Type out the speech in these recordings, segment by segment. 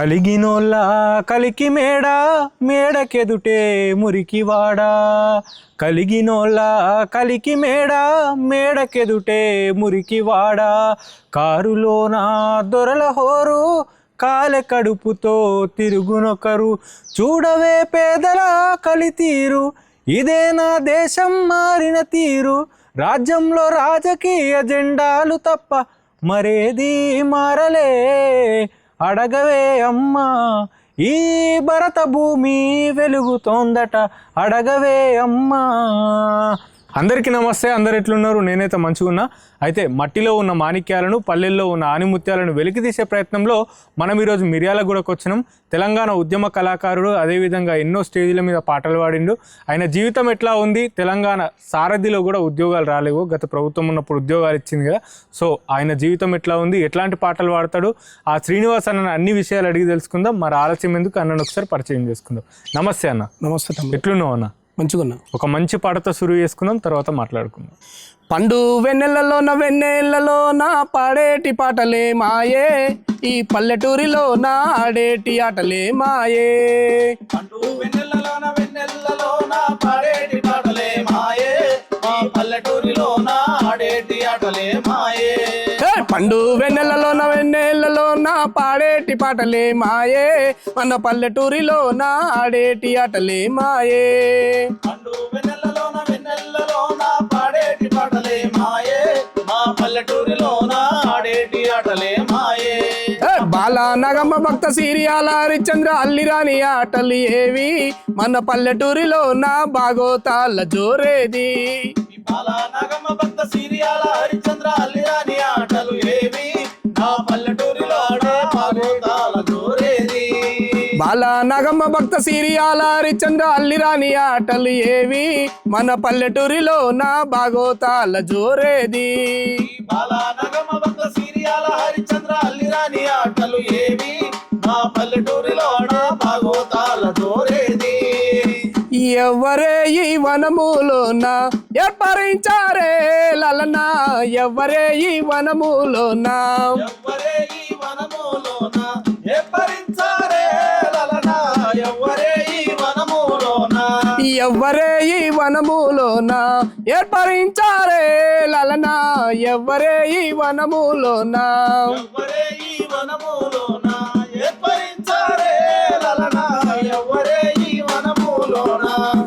కలిగినోళ్ళ కలికి మేడ మేడకెదుటే మురికివాడా. కలిగినోళ్ళ కలికి మేడ మేడకెదుటే మురికివాడా. కారులోన దొరల హోరు కాలె కడుపుతో తిరుగునొకరు. చూడవే పేదల కలితీరు ఇదే నా దేశం మారిన తీరు. రాజ్యంలో రాజకీయ జెండాలు తప్ప మరేది మారలే. అడగవే అమ్మా ఈ భరత భూమి వెలుగుతోందట. అడగవే అమ్మా అందరికీ నమస్తే అందరు ఎట్లున్నారు? నేనైతే మంచిగా ఉన్నా అయితే మట్టిలో ఉన్న మాణిక్యాలను పల్లెల్లో ఉన్న ఆనిముత్యాలను వెలికి తీసే ప్రయత్నంలో మనం ఈరోజు మిర్యాలగూడకు వచ్చినాం. తెలంగాణ ఉద్యమ కళాకారుడు అదేవిధంగా ఎన్నో స్టేజీల మీద పాటలు పాడిండు. ఆయన జీవితం ఎట్లా ఉంది? తెలంగాణ సారథిలో కూడా ఉద్యోగాలు రాలేవు. గత ప్రభుత్వం ఉన్నప్పుడు ఉద్యోగాలు ఇచ్చింది కదా సో ఆయన జీవితం ఎట్లా ఉంది? ఎట్లాంటి పాటలు పాడతాడు? ఆ శ్రీనివాస్ అన్న అన్ని విషయాలు అడిగి తెలుసుకుందాం. మరి ఆలస్యం ఎందుకు? అన్నను ఒకసారి పరిచయం చేసుకుందాం. నమస్తే అన్న. నమస్తే ఎట్లున్నావు అన్న? మంచిగున్నా. ఒక మంచి పాటతో సురువు చేసుకుందాం తర్వాత మాట్లాడుకుందాం. పండు వెన్నెలలోన వెన్నెలలోన పాడేటి పాటలే మాయే. ఈ పల్లెటూరిలో నా ఆడేటి ఆటలే మాయే. పండు వెన్నెలలోన వెన్నెలలోన పాడేటి పాటలే మాయే. మా పల్లెటూరిలోన ఆడేటి ఆటలే మాయే. పండు వెన్నెలలోన వెన్నెలలోన పాడేటి పాటలే మాయే. మన పల్లెటూరిలో నా ఆడేటి ఆటలే మాయే. పండు వెన్నెల అలా నగమ్మ భక్త సీరియాల హరిచంద్ర అల్లిరాని ఆటలు ఏవి? మన పల్లెటూరిలో నా బాగోతాల జోరేది. ఈ బాల భక్త సీరియాల హరిచంద్ర అల్లిరాని ఆటలు బాల నగమ్మ భక్త సీరియాల హరిచంద్ర అల్లిరాని ఆటలు ఏవి? మన పల్లెటూరిలో నా బాగోతాల జోరేది. బాల నాగమ్మ భక్త సీరియాల హరిచంద్ర అల్లిరాని ఆటలు ఏవి? నా పల్లెటూరిలో ఆడే పాగోతాల జోరేది. ఎవరే ఈ వనములోన ఏర్పరించారే లలనా? ఎవరే ఈ వనములోన? ఎవ్వరే ఈ వనములోన ఏర్పరించారే ఎవ్వరే ఈ వనములోన? ఏర్పరించారే లలనా? ఎవ్వరే ఈ వనములోన?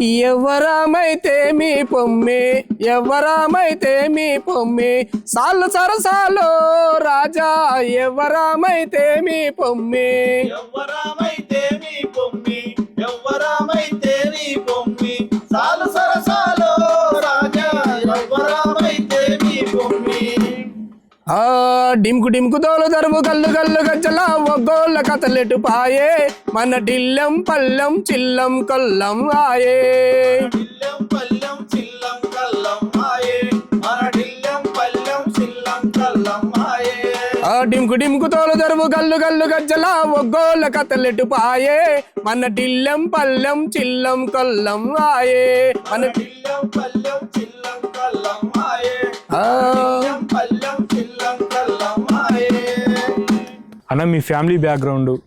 ఎవరమైతే మీ పొమ్మి? ఎవరమైతే మీ పొమ్మి? సాలు సరసాలు రాజా ఎవరమైతే మీ పొమ్మి? ఎవ్వరమైతే ఆ డిమ్కు డిమ్కు తోలు తరువు గల్లు గల్లు గజ్జల ఒగ్గోళ్ళ కథలెటు పాయే. మన డిల్లెం పల్లెం చిల్లం కొల్లం ఆయే. కల్లం కల్లం డిమ్కు డిమ్కు తోలు తరువు గల్లు గల్లు గజ్జల ఒగ్గోళ్ళ కథలెటు పాయే. మన డిల్లెం పల్లెం చిల్లం కొల్లం ఆయే. మన డిల్లెం పల్లెం చిల్లం కల్లం మాయే ఆ. డిల్లెం పల్లెం అన్న మీ ఫ్యామిలీ బ్యాక్గ్రౌండ్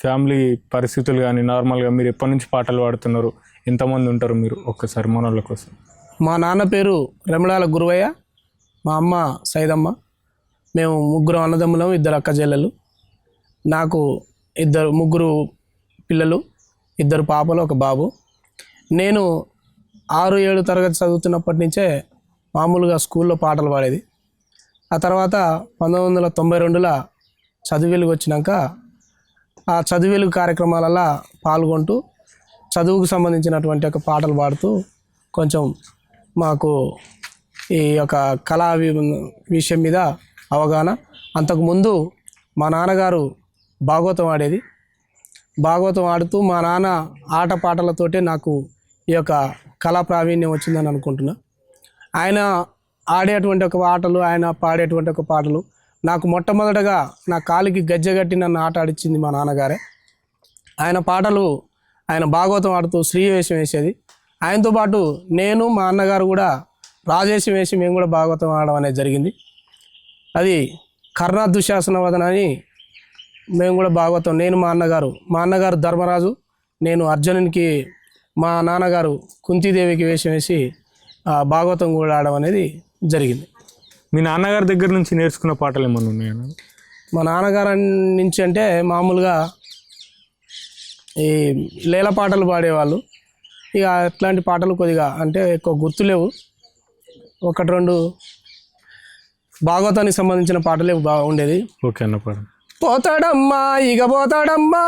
ఫ్యామిలీ పరిస్థితులు కానీ నార్మల్గా మీరు ఎప్పటి నుంచి పాటలు పాడుతున్నారు? ఎంతమంది ఉంటారు మీరు ఒక్కసారి మనోళ్ళ కోసం? మా నాన్న పేరు రెమడాల గురువయ్య మా అమ్మ సైదమ్మ మేము ముగ్గురు అన్నదమ్ములం ఇద్దరు అక్క చెల్లెలు. నాకు ఇద్దరు ముగ్గురు పిల్లలు ఇద్దరు పాపలు ఒక బాబు. నేను ఆరు ఏడు తరగతి చదువుతున్నప్పటి నుంచే మామూలుగా స్కూల్లో పాటలు పాడేది. ఆ తర్వాత పంతొమ్మిది వందల తొంభై రెండులో చదువులకు వచ్చినాక ఆ చదువులు కార్యక్రమాలలో పాల్గొంటూ చదువుకు సంబంధించినటువంటి ఒక పాటలు పాడుతూ కొంచెం మాకు ఈ యొక్క కళా విషయం మీద అవగాహన. అంతకుముందు మా నాన్నగారు భాగవతం ఆడేది. భాగవతం ఆడుతూ మా నాన్న ఆట పాటలతోటే నాకు ఈ యొక్క కళా ప్రావీణ్యం వచ్చిందని అనుకుంటున్నా. ఆయన ఆడేటువంటి ఒక పాటలు ఆయన పాడేటువంటి ఒక పాటలు నాకు మొట్టమొదటగా నా కాలికి గజ్జగట్టి నన్ను ఆట ఆడిచ్చింది మా నాన్నగారే. ఆయన పాటలు ఆయన భాగవతం ఆడుతూ శ్రీవేషం వేసేది. ఆయనతో పాటు నేను మా అన్నగారు కూడా రాజేశం వేసి మేము కూడా భాగవతం ఆడడం అనేది జరిగింది. అది కర్ణ దుశాసన వదన అని మేము కూడా భాగవతం నేను మా అన్నగారు మా అన్నగారు ధర్మరాజు నేను అర్జునునికి మా నాన్నగారు కుంతీదేవికి వేషం వేసి ఆ, భాగవతం కూడా ఆడడం అనేది జరిగింది. మీ నాన్నగారి దగ్గర నుంచి నేర్చుకున్న పాటలు ఏమన్నా ఉన్నాయా మా నాన్నగారు నుంచి అంటే మామూలుగా ఈ లేల పాటలు పాడేవాళ్ళు. ఇక అట్లాంటి పాటలు కొద్దిగా అంటే ఎక్కువ గుర్తులేవు ఒకటి రెండు భాగవతానికి సంబంధించిన పాటలే బాగా ఉండేది. ఓకే అన్న పాడండి పోతాడమ్మా ఇక పోతాడమ్మా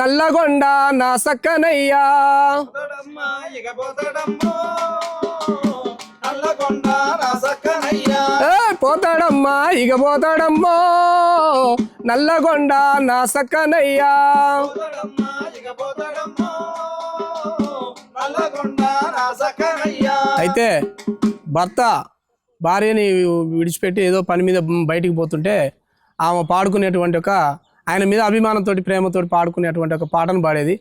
నల్లగొండ నా సక్కనయ్యా. పోతాడమ్మా, ఇక పోతాడమ్మో. పోతాడమ్మా ఇక పోతాడమ్మో. నల్లగొండ నా సక్కనయ్యా. అయితే భర్త భార్యని విడిచిపెట్టి ఏదో పని మీద బయటికి పోతుంటే ఆమె పాడుకునేటువంటి ఒక ఆయన మీద అభిమానంతో ప్రేమతో పాడుకునేటువంటి ఒక పాటను పాడేది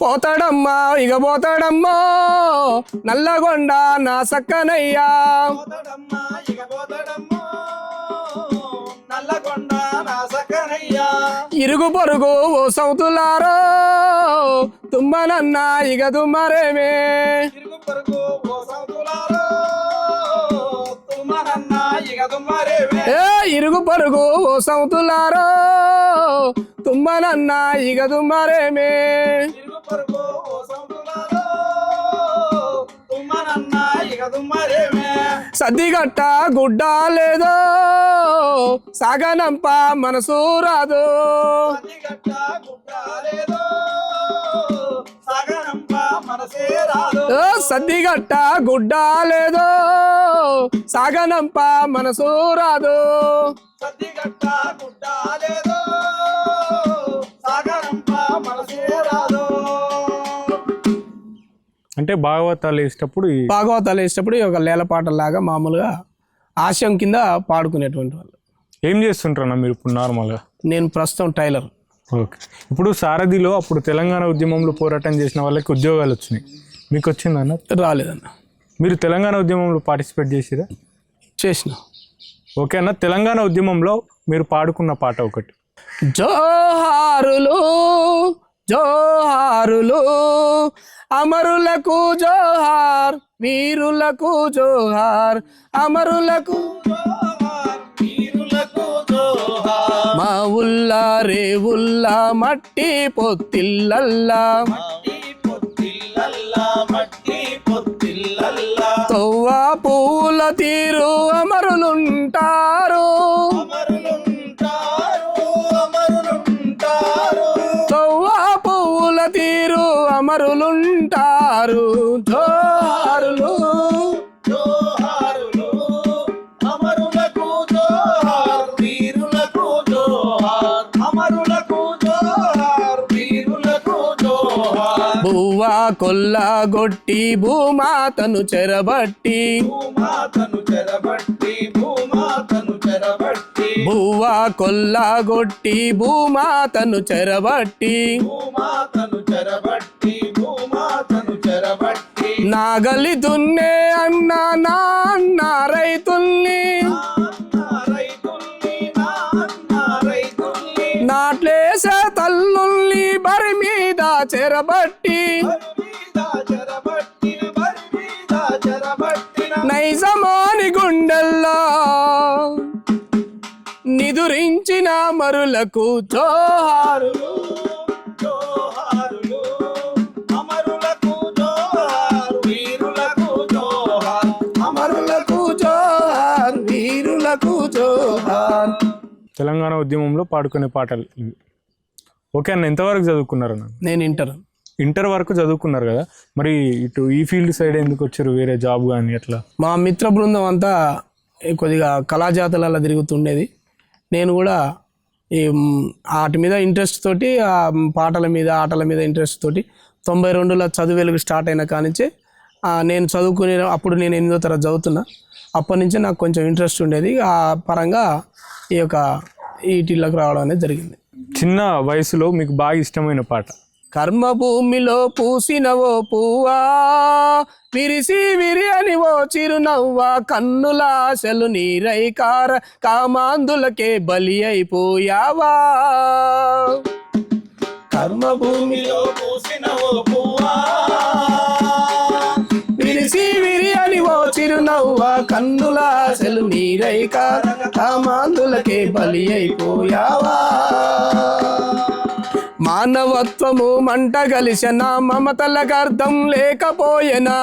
పోతాడమ్మా ఇక పోతాడమ్మా నల్లగొండ నా సక్కనయ్యా. ఇరుగు పొరుగు ఓ సౌతులారో తుమ్మనన్న ఇక తుమ్మరేమే తిరుగు పరుగు ఓ సంకులారో. తుమ్మనన్న. ఏ ఇరుగు పొరుగు ఓ సౌతులారో తుమ్మనన్న ఇక తుమ్మరేమే. సద్దిగట్ట గుడ్డ లేదో సాగనంప మనసు రాదు. సద్దిగట్ట గుడ్డ లేదో సాగనంప మనసు రాదు. సాగనంప మనసే రాదు. అంటే భాగవతాలు వేసేటప్పుడు భాగవతాలు వేసేటప్పుడు ఒక లేలపాటలాగా మామూలుగా ఆశయం కింద పాడుకునేటువంటి వాళ్ళు. ఏం చేస్తుంటారన్న మీరు ఇప్పుడు నార్మల్గా? నేను ప్రస్తుతం టైలర్. ఓకే. ఇప్పుడు సారథిలో అప్పుడు తెలంగాణ ఉద్యమంలో పోరాటం చేసిన వాళ్ళకి ఉద్యోగాలు వచ్చినాయి. మీకు వచ్చిందన్న రాలేదన్న. మీరు తెలంగాణ ఉద్యమంలో పార్టిసిపేట్ చేసిరా? చేసిన. ఓకే అన్న తెలంగాణ ఉద్యమంలో మీరు పాడుకున్న పాట ఒకటి. జోహారులు జోహారులు అమరులకు జోహార్ వీరులకు జోహార్ అమరులకు. మా ఉల్లా రే ఉల్లా మట్టి పొత్తిల్లల్లా, అమరులుంటారు జోహారులు జోహారులు, అమరులకు జోహార్, వీరులకు జోహార్. అమరులకు జోహార్, వీరులకు జోహార్. బువ్వా కొల్లగొట్టి భూమాతను చెరబట్టి భూమాతను చెరబట్టి భూమాతను చెరబట్టి బువ్వా కొల్లగొట్టి భూమాతను చెరబట్టి భూమాతను చెరబట్టి నాగలి దున్నే అన్న నాన్న రైతుల్ని. నాట్లేసే తల్లుల్ని బరి మీద చెరబట్టి. నైజమాని గుండెల్లో నిదురించిన మరులకు జోహారు. తెలంగాణ ఉద్యమంలో పాడుకునే పాటలు ఇవి. ఓకే అన్న ఎంతవరకు చదువుకున్నారు అన్న? నేను ఇంటర్. ఇంటర్ వరకు చదువుకున్నారు కదా? మరి ఇటు ఈ ఫీల్డ్ సైడ్ ఎందుకు వచ్చారు? వేరే జాబ్ కానీ అట్లా? మా మిత్ర బృందం అంతా కొద్దిగా కళాజాతలలో తిరుగుతుండేది. నేను కూడా ఈ వాటి మీద ఇంట్రెస్ట్ తోటి ఆ పాటల మీద ఆటల మీద ఇంట్రెస్ట్ తోటి తొంభై రెండులో చదువు వెలుగు స్టార్ట్ అయిన కానించే ఆ, నేను చదువుకునే అప్పుడు నేను ఎనిమిదో తరగతి చదువుతున్నా. అప్పటి నుంచే నాకు కొంచెం ఇంట్రెస్ట్ ఉండేది. ఆ పరంగా ఈ యొక్క ఈటీలకు రావడం అనేది జరిగింది. చిన్న వయసులో మీకు బాగా ఇష్టమైన పాట? కర్మభూమిలో పూసినవో పువ్వా విరిసి విరియని ఓ చిరునవ్వా కన్నుల ఆశలు నీరై కార కామాందులకే బలి అయిపోయావా? కర్మభూమి భూమిలో పూసిన ఓ పువ్వా చిరునవ్వా కన్నుల ఆశలు నీరై కార కామాందులకే బలి అయిపోయావా? మానవత్వము మంట కలిసిన మమతలకు అర్థం లేకపోయేనా?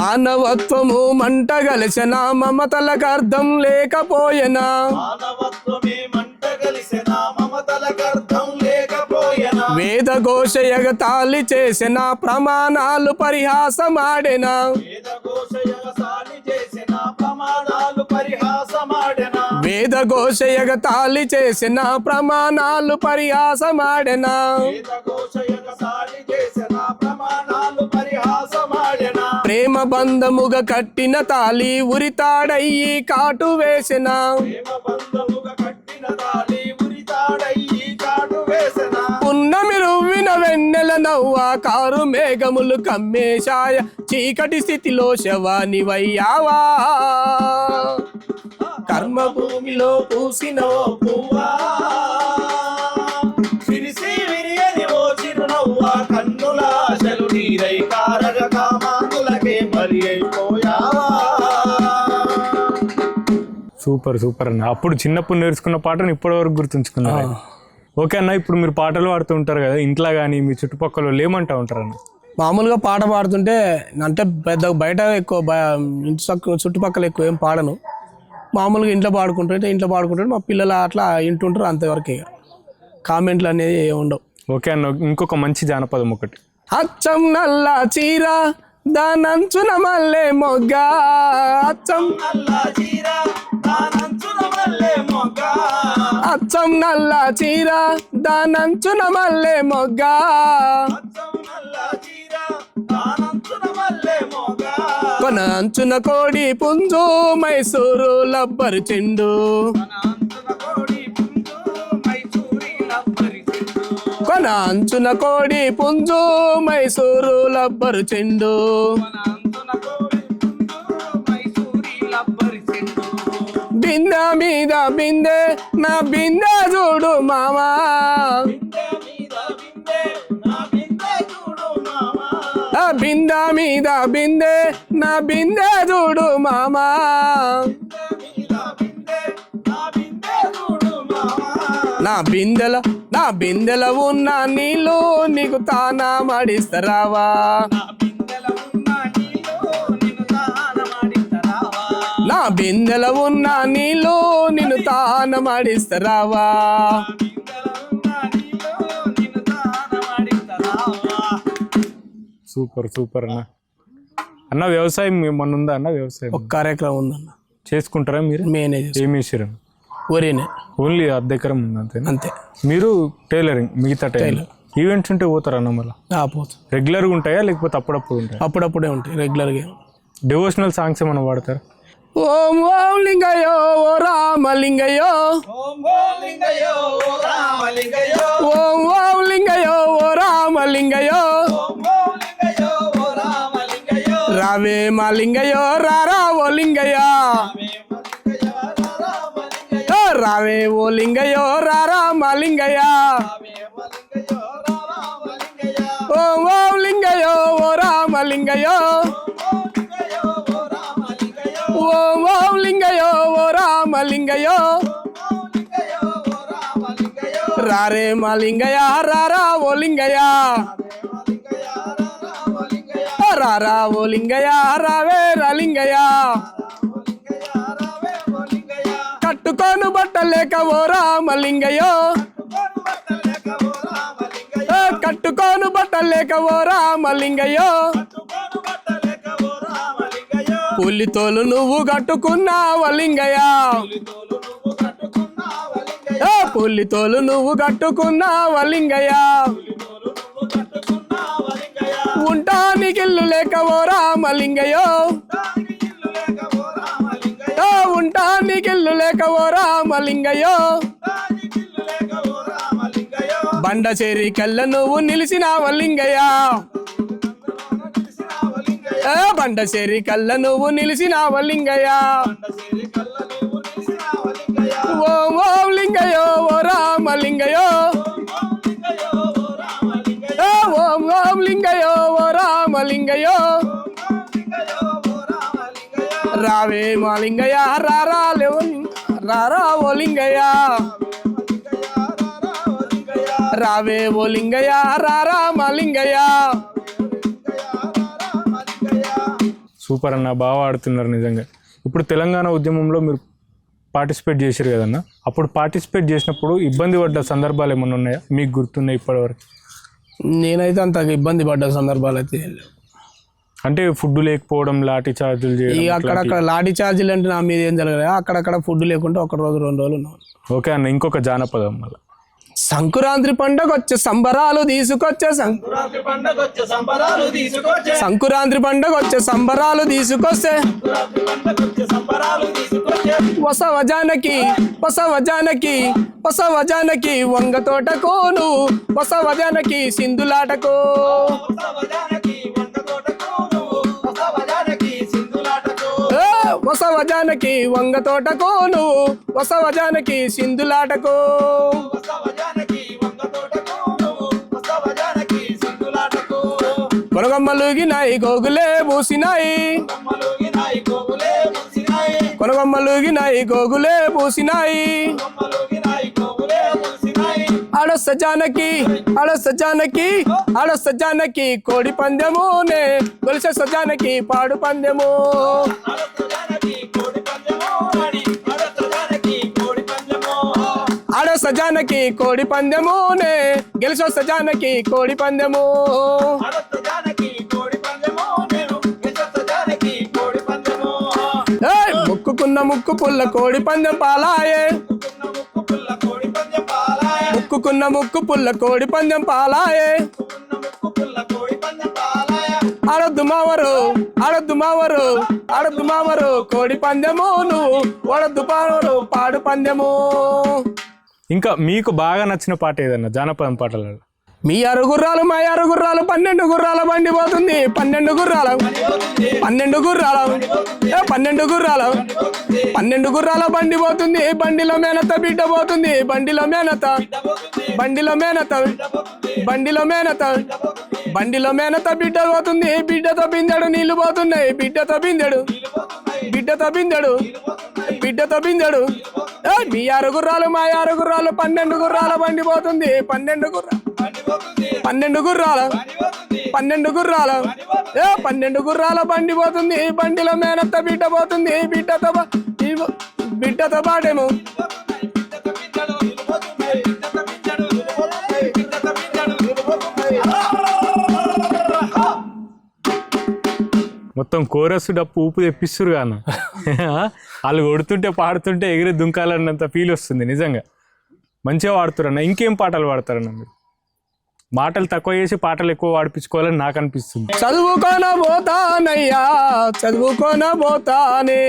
మానవత్వమే మంట కలిసిన మమతలకు అర్థం లేకపోయేనా? ఘోష ఎగతాళి చేసిన ప్రమాణాలు పరిహాసమాడెనా. వేద ఘోష ఎగతాళి చేసిన ప్రమాణాలు పరిహాసమాడెనా. వేదఘోష ఎగసాలి చేసిన ప్రమాణాలు పరిహాసమాడెనా. ప్రేమ బంధముగా కట్టిన తాలి ఉరితాడయ్యి కాటు వేసిన. వెన్నెల నవ్వ కారు మేఘములు కమ్మేశాయ. చీకటి స్థితిలో శవానివయ్యావా? కర్మభూమిలో పూసిన ఓ పువ్వా? విరిసి విరియని ఓ చిరునవ్వా కన్నుల ఆశలు నీరై కారగ కామాంగులకే బలి అయిపోయావా? సూపర్ సూపర్ అన్న. అప్పుడు చిన్నప్పుడు నేర్చుకున్న పాటను ఇప్పటి వరకు గుర్తుంచుకున్నారు ఓకే అన్న ఇప్పుడు మీరు పాటలు పాడుతూ ఉంటారు కదా ఇంట్లో కానీ మీ చుట్టుపక్కల ఏమంటా ఉంటారు అన్న? మామూలుగా పాట పాడుతుంటే అంటే పెద్ద బయట ఎక్కువ బ- ఇంటి చుట్టుపక్కల ఎక్కువ ఏం పాడను. మామూలుగా ఇంట్లో పాడుకుంటుంటే ఇంట్లో పాడుకుంటుంటే మా పిల్లలు అట్లా ఇంటుంటారు అంతవరకు ఇక. కామెంట్లు అనేది ఏం ఉండవు. ఓకే అన్న ఇంకొక మంచి జానపదం ఒకటి. అచ్చం నల్ల చీర దానంచున మల్లె మొగ్గ. అచ్చం నల్ల చీర దానంచున అచ్చం నల్ల చీర దానంచున మల్లె మొగ్గ. కొన అంచున కోడి పుంజు మైసూరు లబ్బరు చెండు. మన అంచున కోడి పుంజు మైసూరి లబ్బరి చెండు. కొన అంచున కోడి పుంజు మైసూరు లబ్బరు చెండు. బిందె మీద బిందె నా బిందె చూడు మామా. బిందె మీద బిందె మీద బిందె నా బిందె చూడు మామా. నా బిందెల నా బిందెల ఉన్న నీళ్ళు నీకు తానా మడిస్తరావా. బిందెల ఉన్న నీలో నిన్ను దానమాడితరావా సూపర్ సూపర్ అన్న. అన్న వ్యవసాయం ఏమన్నా ఉందా అన్న? వ్యవసాయం. ఒక కార్యక్రమం ఉందన్న. చేసుకుంటారా మీరు? మేనేజ్ ఏం వేసారు ఒరేనే ఓన్లీ అర్ధ ఎకరం ఉంది అంతేనా? అంతే. మీరు టైలరింగ్ మిగతా టైం ఈవెంట్స్ ఉంటే పోతారన్న మళ్ళీ? ఆపోతు రెగ్యులర్గా ఉంటాయా లేకపోతే అప్పుడప్పుడు ఉంటాయా? అప్పుడప్పుడే ఉంటాయి రెగ్యులర్గా. డివోషనల్ సాంగ్స్ ఏమైనా వాడతారు? ఓం ఓం లింగయ్యో ఓ రామలింగయ్యో. ఓం ఓం లింగయో ఓ రామలింగయో ఓం ఓం లింగయో ఓ రామలింగయో రావే మా లింగయ్యో రారా ఓ రామలింగయో రామలింగయో ఓ రావే ఓ లింగయ్యో రారా మా రామలింగయో రామలింగయో ఓం ఓం లింగయ్యో ఓ రామలింగయ్యో. ఓం ఓం లింగయో ఓ రామలింగయో రారే మా లింగయ్య రారా ఓ లింగయ రారా ఓ లింగయ రావే రాలింగయ కట్టుకోను బట్టలేక ఓ రామలింగయో కట్టుకోను బట్టలేక ఓ రామలింగయో పులితోలు నువ్వు కట్టుకున్నావ లింగయ్య? నువ్వు పులితోలు నువ్వు కట్టుకున్నావ లింగయ్య? ఉంటానికి ఇల్లు లేక ఓ రామలింగయ్యో ఉంటానికి ఇల్లు లేక ఓ రామలింగయ్యో బండ చేరి కళ్ళ నువ్వు నిలిచిన వల్లింగయ్య ఏ బండ కళ్ళ నువ్వు నిలిచిన వల్లింగయ్య ఓం ఓం లింగయో ఓ రామలింగయో ఏ ఓం ఓం లింగయో ఓ రామలింగయో రావే మా లింగయ్య రారా రారా ఓ లింగయ్య. రావే ఓ లింగయ్య రారా మా లింగయ్య. సూపర్ అన్న బాగా ఆడుతున్నారు నిజంగా. ఇప్పుడు తెలంగాణ ఉద్యమంలో మీరు పార్టిసిపేట్ చేశారు కదన్న? అప్పుడు పార్టిసిపేట్ చేసినప్పుడు ఇబ్బంది పడ్డ సందర్భాలు ఏమైనా ఉన్నాయా? మీకు గుర్తున్నాయి ఇప్పటివరకు. నేనైతే అంత ఇబ్బంది పడ్డ సందర్భాలు అయితే. అంటే ఫుడ్ లేకపోవడం లాఠీ చార్జీలు ఈ చేయడం అక్కడక్కడ లాఠీ ఛార్జీలు అంటే నా మీద ఏం జరగలేదు. అక్కడక్కడ ఫుడ్ లేకుంటే ఒక రోజు రెండు రోజులు ఉన్నాను ఓకే అన్న ఇంకొక జానపదం మళ్ళీ. సంకురాంతి పండగ వచ్చే సంబరాలు తీసుకొచ్చే. సంక్రాంతి పండగ వచ్చే సంబరాలు తీసుకొస్తే. వసవ జానకి వసవ జానకి వసవ జానకి వంగ తోటకో నువ్వు వసవ జానకి సింధులాటకో వసవజానకి వంగ తోటకు నువ్వు వసవజానకి సింధులాటకు. కొనగమ్మలుగినాయి గోగులే పూసినాయి. కొనగమ్మలుగినాయి గోగులే పూసినాయి. ముసినాయి ఆడొస్త జానకి ఆడొస్త జానకి ఆడొస్త జానకి కోడి పందెమునే గొలిసే సజానకి పాడు పందెము అడతజానకి కోడి పందెమో ఆడి అడతజానకి కోడి పందెమో ఆడో సజానకి కోడి పందెమునే గెలిచో సజానకి కోడి పందెము అడతజానకి కోడి పందెమో నేను విజతజానకి కోడి పందెమో ఏయ్, ముక్కుకున్న ముక్కు పుల్ల కోడి పందెం పాలాయే ముక్కుకున్న ముక్కు పుల్ల కోడి పందెం పాలాయే. అడద్దు ముక్కు పుల్ల కోడి పందెం పాలాయ మావరు మావరు మావరు కోడి పందెము నువ్వు ఓడొద్దు పావరు పాడు పందెము. ఇంకా మీకు బాగా నచ్చిన పాట ఏదన్నా? జానపదం పాటలలో మీ ఆరు గుర్రాలు మా ఆరు గుర్రాలు పన్నెండు గుర్రాల బండి పోతుంది. పన్నెండు గుర్రాలు పన్నెండు గుర్రాలు పన్నెండు గుర్రాలు పన్నెండు గుర్రాల బండి పోతుంది. బండిలో మేనత బిడ్డ పోతుంది. బండిలో మేనత బండిలో మేనత బండిలో మేనత బండిలో మేనత బిడ్డ పోతుంది. బిడ్డతో బిందెడు నీళ్ళు పోతున్నాయి. బిడ్డతో బిందెడు బిడ్డతో బిందెడు బిడ్డతో బిందెడు. ఏ, మీ ఆరు గుర్రాలు మా ఆరు గుర్రాలు పన్నెండు గుర్రాల బండి పోతుంది. పన్నెండు గుర్రాలు పన్నెండు గుర్రాల. పన్నెండు గుర్రాల. ఏ పన్నెండు గుర్రాల బండి పోతుంది. బండిలో మేనత్త బిడ్డ పోతుంది. బిడ్డతో బిడ్డతో పాటేమో మొత్తం కోరస్ డప్పు ఊపు తెప్పిస్తురు కాను వాళ్ళు కొడుతుంటే పాడుతుంటే ఎగిరి దుంకాలన్నంత ఫీల్ వస్తుంది నిజంగా. మంచిగా వాడుతారన్న ఇంకేం పాటలు పాడతారన్న మీరు? మాటలు తక్కువ చేసి పాటలు ఎక్కువ వాడిపించుకోవాలని నాకు అనిపిస్తుంది. చదువుకోన పోతానయ్యా చదువుకోన పోతానే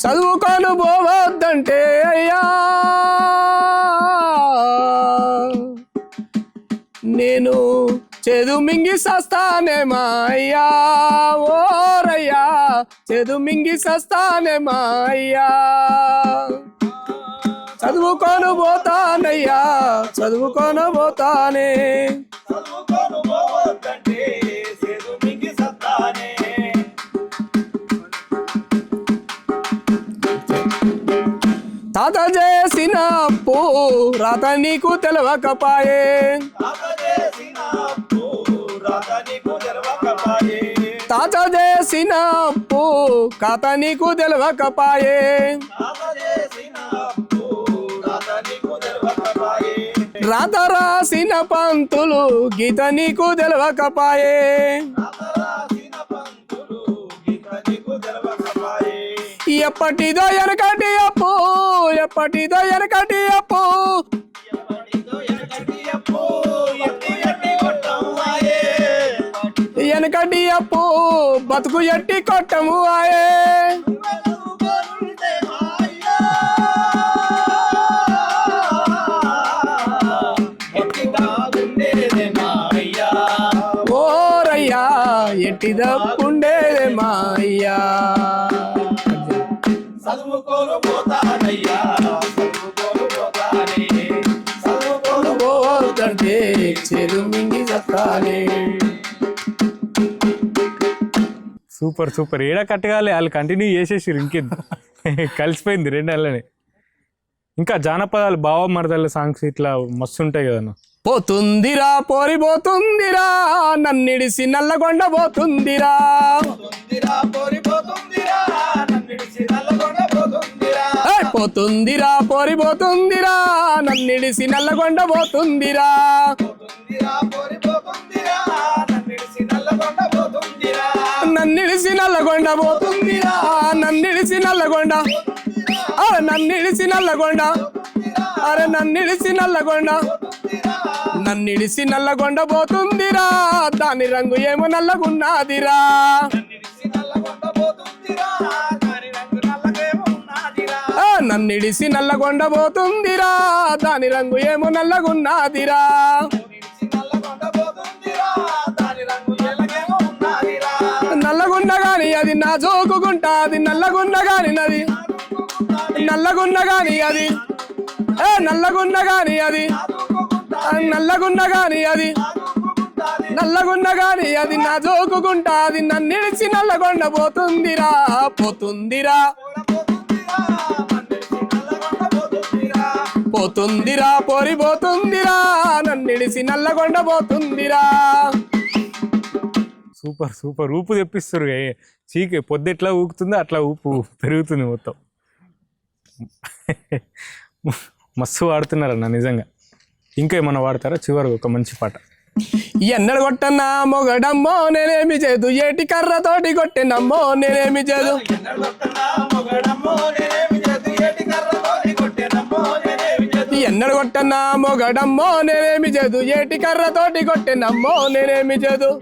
చదువుకోను పోవద్దంటే అయ్యా. నేను చేదు మింగి సస్తానేమా అయ్యా. ఓరయ్యా చేదు మింగి సస్తానేమా అయ్యా. చదువుకోను పోతానయ్యా చదువుకోను పోతానే తాత చేసిన అప్పు రాత నీకు తెలవకపాయే. తాత చేసిన అప్పు రాత నీకు తెలవకపాయే. రాత రాసిన పంతులు గీత నీకు తెలవకపాయే. ఎప్పటిదో ఎనకటి అప్పు ఎప్పటిదో ఎనకటి అప్పు. వెనకటి అప్పు బతుకు ఎట్టి కొట్టము ఆయే. తప్పుండేదే మా అయ్యా చదువుకోను పోతానయ్యా చదువుకోను పోతానే చదువుకోను సూపర్ సూపర్. ఏడా కట్టగాలి వాళ్ళు కంటిన్యూ చేసేసారు ఇంకేంది కలిసిపోయింది రెండు నెలలని ఇంకా జానపదాలు బావ మరదల సాంగ్స్ ఇట్లా మస్తు ఉంటాయి కదన్న. పోతుందిరా పోరిపోతుందిరా నన్నిడిసి నల్లగొండ పోతుందిరా. పోతుందిరా పోరిపోతుందిరా నన్నిడిసి నల్లగొండ పోతుందిరా. నన్నిడిసి నల్లగొండ పోతుందిరా. నన్నిడిసి నల్లగొండ నన్నిడిసి నల్లగొండ అరే నన్నిడిసి నల్లగొండ. నన్నిడిసి నల్లగొండ పోతుందిరా. దాని రంగు ఏమో నల్లగున్నాదిరా. నన్నిడిసి నల్లగొండ పోతుందిరా. దాని రంగు ఏమో నల్లగున్నాదిరా. నల్లగున్న గాని అది నా జోకుకుంటాది నల్లగున్న గాని నది. నల్లగున్న గాని అది. ఏ నల్లగున్న గాని అది. నల్లగున్న గాని అది. నల్లగున్న గాని అది నా జోకుకుంటాది నన్నిడిచి నల్లగొండ పోతుందిరా పోతుందిరా. పోతుందిరా పోరిపోతుందిరా నన్నిడిసి నల్లగొండ పోతుందిరా. Super super. ఊపు తెప్పిస్తారు. చీక పొద్దు ఎట్లా ఊగుతుందో అట్లా ఊపు పెరుగుతుంది మొత్తం. మస్తు వాడుతున్నారన్న నిజంగా. ఇంకా వాడతారా? చివరికి ఒక మంచి పాట. ఎన్నడ కొట్టన్నా మొగడమ్మో నేనేమి చేదు. ఏటి కర్రతోటి కొట్టినమ్మో నేనేమి చేదు. ఎన్నడ కొట్టన్నా మొగడమ్మో నేనేమి చేదు. ఏటి కర్రతోటి కొట్టినమ్మో నేనేమి చేదు.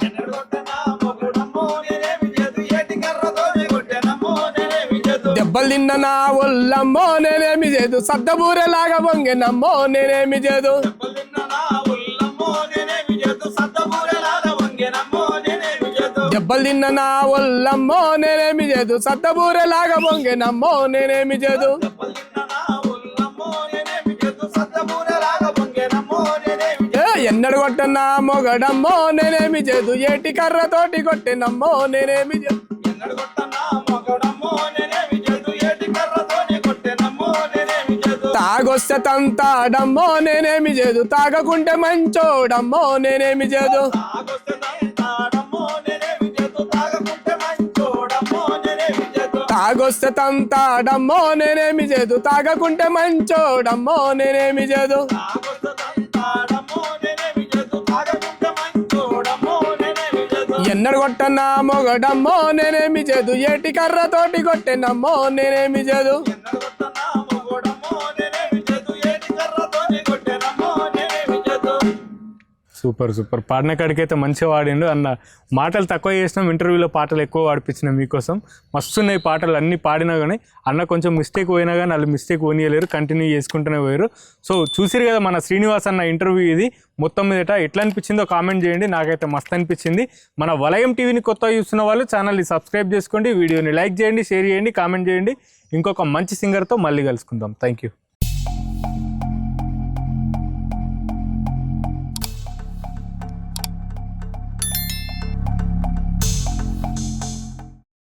దెబ్బలు తిన్న నా ఒళ్ళమ్మో నేనేమి చేదు? సద్దబూరెలాగా వంగెనమ్మో నేనేమి చేదు? దెబ్బలు తిన్న నా ఒళ్ళమ్మో నేనేమి చేదు? సద్దబూరెలాగా వంగెనమ్మో నేనేమి చేదు? ఎన్నడు కొట్టన్నా మొగడమ్మో నేనేమి చేదు? ఏటి కర్రతోటి కొట్టెనమ్మో నేనేమి చేదు? తాగొస్తే తంతాడమ్మో నేనేమి చేదు. తాగకుంటే మంచోడమ్మో నేనేమి చేదు. తాగొస్తే తంతాడమ్మో నేనేమి చేదు. తాగకుంటే మంచోడమ్మో నేనేమి చేదు. ఎన్నడు కొట్టన్నా మొగడమ్మో నేనేమి చేదు. ఏటి కర్రతోటి కొట్టెనమ్మో నేనేమి చేదు. Super super. పాడిన కాడికైతే మంచిగా వాడిండు. అన్న మాటలు తక్కువ చేసినాం ఇంటర్వ్యూలో పాటలు ఎక్కువ వాడిపించినాం మీకోసం. మస్తున్నాయి పాటలు అన్ని పాడినా కానీ అన్న కొంచెం మిస్టేక్ పోయినా కానీ వాళ్ళు మిస్టేక్ పోనీయలేరు కంటిన్యూ చేసుకుంటూనే పోయారు సో చూసిరు కదా మన శ్రీనివాస్ అన్న ఇంటర్వ్యూ ఇది. మొత్తం మీదట ఎట్లా అనిపించిందో కామెంట్ చేయండి. నాకైతే మస్తు అనిపించింది. మన వలయం టీవీని కొత్త చూస్తున్న వాళ్ళు ఛానల్ని సబ్స్క్రైబ్ చేసుకోండి. వీడియోని లైక్ చేయండి షేర్ చేయండి కామెంట్ చేయండి. ఇంకొక మంచి సింగర్తో మళ్ళీ కలుసుకుందాం. Thank you.